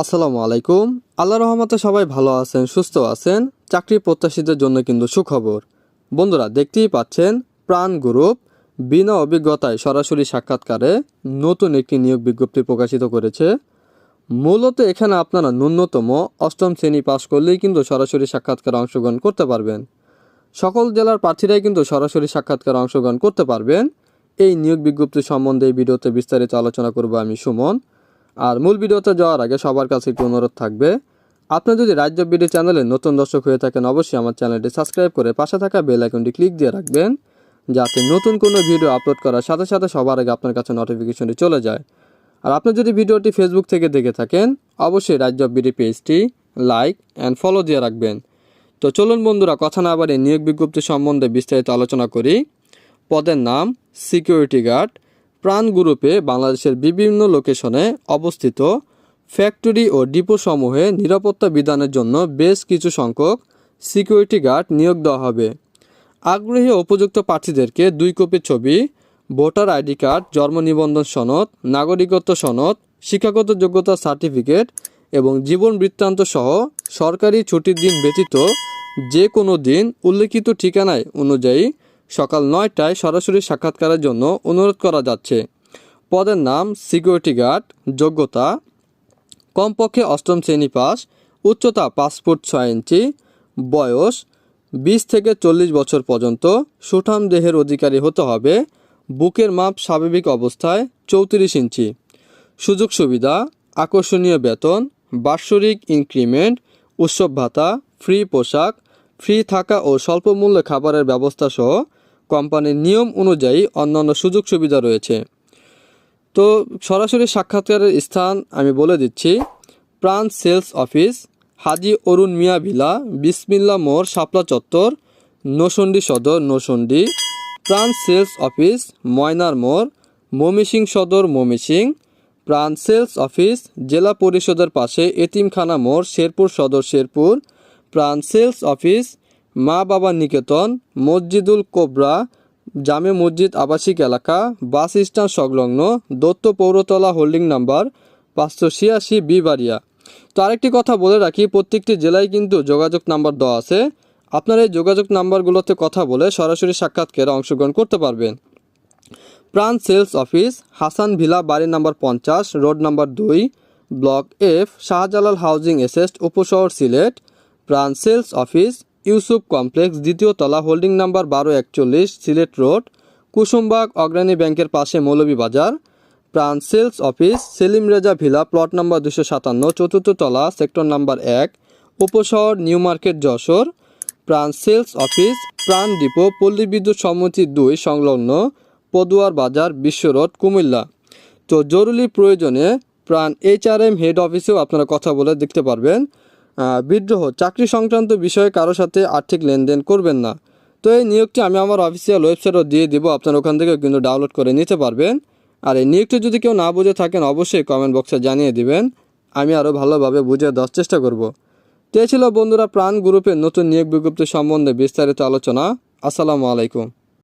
আসসালামু আলাইকুম। আল্লাহ রহমতে সবাই ভালো আছেন, সুস্থ আছেন। চাকরি প্রত্যাশীদের জন্য কিন্তু সুখবর। বন্ধুরা, দেখতেই পাচ্ছেন, প্রাণ গ্রুপ বিনা অভিজ্ঞতায় সরাসরি সাক্ষাৎকারে নতুন একটি নিয়োগ বিজ্ঞপ্তি প্রকাশিত করেছে। মূলত এখানে আপনারা ন্যূনতম অষ্টম শ্রেণি পাশ করলেই কিন্তু সরাসরি সাক্ষাৎকারে অংশগ্রহণ করতে পারবেন। সকল জেলার প্রার্থীরাই কিন্তু সরাসরি সাক্ষাৎকারে অংশগ্রহণ করতে পারবেন। এই নিয়োগ বিজ্ঞপ্তি সম্বন্ধে এই ভিডিওতে বিস্তারিত আলোচনা করব আমি সুমন। আর মূল ভিডিওতে যাওয়ার আগে সবার কাছে একটু অনুরোধ থাকবে। আপনি যদি রাজ্য ভিডিও চ্যানেলে নতুন দর্শক হয়ে থাকেন, অবশ্যই আমার চ্যানেলটি সাবস্ক্রাইব করে পাশে থাকা বেল আইকনটি ক্লিক দিয়ে রাখবেন, যাতে নতুন কোনো ভিডিও আপলোড করার সাথে সাথে সবার আগে আপনার কাছে নোটিফিকেশনটি চলে যায়। আর আপনি যদি ভিডিওটি ফেসবুক থেকে দেখে থাকেন, অবশ্যই রাজ্য বিডি পেজটি লাইক অ্যান্ড ফলো দিয়ে রাখবেন। তো চলুন বন্ধুরা, কথা না বাড়ি নিয়োগ বিজ্ঞপ্তি সম্বন্ধে বিস্তারিত আলোচনা করি। পদের নাম সিকিউরিটি গার্ড প্রাণ গ্রুপে বাংলাদেশের বিভিন্ন লোকেশনে অবস্থিত ফ্যাক্টরি ও ডিপো সমূহে নিরাপত্তা বিধানের জন্য বেশ কিছু সংখ্যক সিকিউরিটি গার্ড নিয়োগ দেওয়া হবে। আগ্রহী উপযুক্ত প্রার্থীদেরকে দুই কপি ছবি, ভোটার আইডি কার্ড, জন্ম নিবন্ধন সনদ, নাগরিকত্ব সনদ, শিক্ষাগত যোগ্যতা সার্টিফিকেট এবং জীবন বৃত্তান্ত সহ সরকারি ছুটির দিন ব্যতীত যে কোনো দিন উল্লেখিত ঠিকানায় অনুযায়ী সকাল নয়টায় সরাসরি সাক্ষাৎকারের জন্য অনুরোধ করা যাচ্ছে। পদের নাম সিকিউরিটি গার্ড, যোগ্যতা, কমপক্ষে অষ্টম শ্রেণি পাস, উচ্চতা ফুট ছয় ইঞ্চি, বয়স বিশ থেকে চল্লিশ বছর পর্যন্ত, সুঠাম দেহের অধিকারী হতে হবে, বুকের মাপ স্বাভাবিক অবস্থায় চৌত্রিশ ইঞ্চি। সুযোগ সুবিধা, আকর্ষণীয় বেতন বাৎসরিক ইনক্রিমেন্ট, উৎসব ভাতা, ফ্রি পোশাক, ফ্রি থাকা ও স্বল্পমূল্যে খাবারের ব্যবস্থা সহ কোম্পানির নিয়ম অনুযায়ী অন্যান্য সুযোগ সুবিধা রয়েছে। তো সরাসরি সাক্ষাৎকারের স্থান আমি বলে দিচ্ছি, Pran sales office, Haji Arun Miah villa, Bismillah মোড়, শাপলা চত্বর, নসন্ডি সদর, নসন্ডি, প্রাণ সেলস অফিস, ময়নার মোড় মমিসিং সদর মমিসিং প্রাণ সেলস অফিস, জেলা পরিষদের পাশে এতিমখানা মোড়, শেরপুর সদর, শেরপুর, প্রাণ সেলস অফিস মা বাবা নিকেতন, মসজিদুল কোবরা, জামে মসজিদ আবাসিক এলাকা, বাস স্ট্যান্ড সংলগ্ন, দত্ত পৌরতলা হোল্ডিং নাম্বার পাঁচশো ছিয়াশি বিবাড়িয়া তো আরেকটি কথা বলে রাখি, প্রত্যেকটি জেলায় কিন্তু যোগাযোগ নাম্বার দেওয়া আছে। আপনার এই যোগাযোগ নাম্বারগুলোতে কথা বলে সরাসরি সাক্ষাৎকারে অংশগ্রহণ করতে পারবেন। Pran sales office, Hasan villa বাড়ি নাম্বার পঞ্চাশ, রোড নাম্বার দুই, block F, Shahjalal housing estate উপশহর সিলেট। প্রাণ সেলস অফিস ইউসুফ কমপ্লেক্স, দ্বিতীয় তলা, হোল্ডিং নাম্বার বারো একচল্লিশ, সিলেট রোড, কুসুমবাগ, অগ্রণী ব্যাংকের পাশে Moulvibazar, Pran sales office, Selim Reza villa, plot number দুশো সাতান্ন, চতুর্থ তলা, সেক্টর নাম্বার এক, উপশহর, নিউ মার্কেট, যশোর, প্রাণ সেলস অফিস, প্রাণ ডিপো, পল্লী বিদ্যুৎ সমিতি দুই, সংলগ্ন পদুয়ার বাজার, বিশ্ব রোড, কুমিল্লা। তো জরুরি প্রয়োজনে প্রাণ এইচআরএম হেড অফিসেও আপনারা কথা বলে দেখতে পারবেন। বিদ্রোহ, চাকরি সংক্রান্ত বিষয়ে কারও সাথে আর্থিক লেনদেন করবেন না। তো এই নিয়োগটি আমি আমার অফিসিয়াল ওয়েবসাইটও দিয়ে দিব, আপনারা ওখান থেকেও কিন্তু ডাউনলোড করে নিতে পারবেন। আর এই নিয়োগটি যদি কেউ না বুঝে থাকেন, অবশ্যই কমেন্ট বক্সে জানিয়ে দিবেন। আমি আরও ভালোভাবে বুঝে দেওয়ার চেষ্টা করব। তো ছিল বন্ধুরা প্রাণ গ্রুপের নতুন নিয়োগ বিজ্ঞপ্তি সম্বন্ধে বিস্তারিত আলোচনা। আসসালামু আলাইকুম।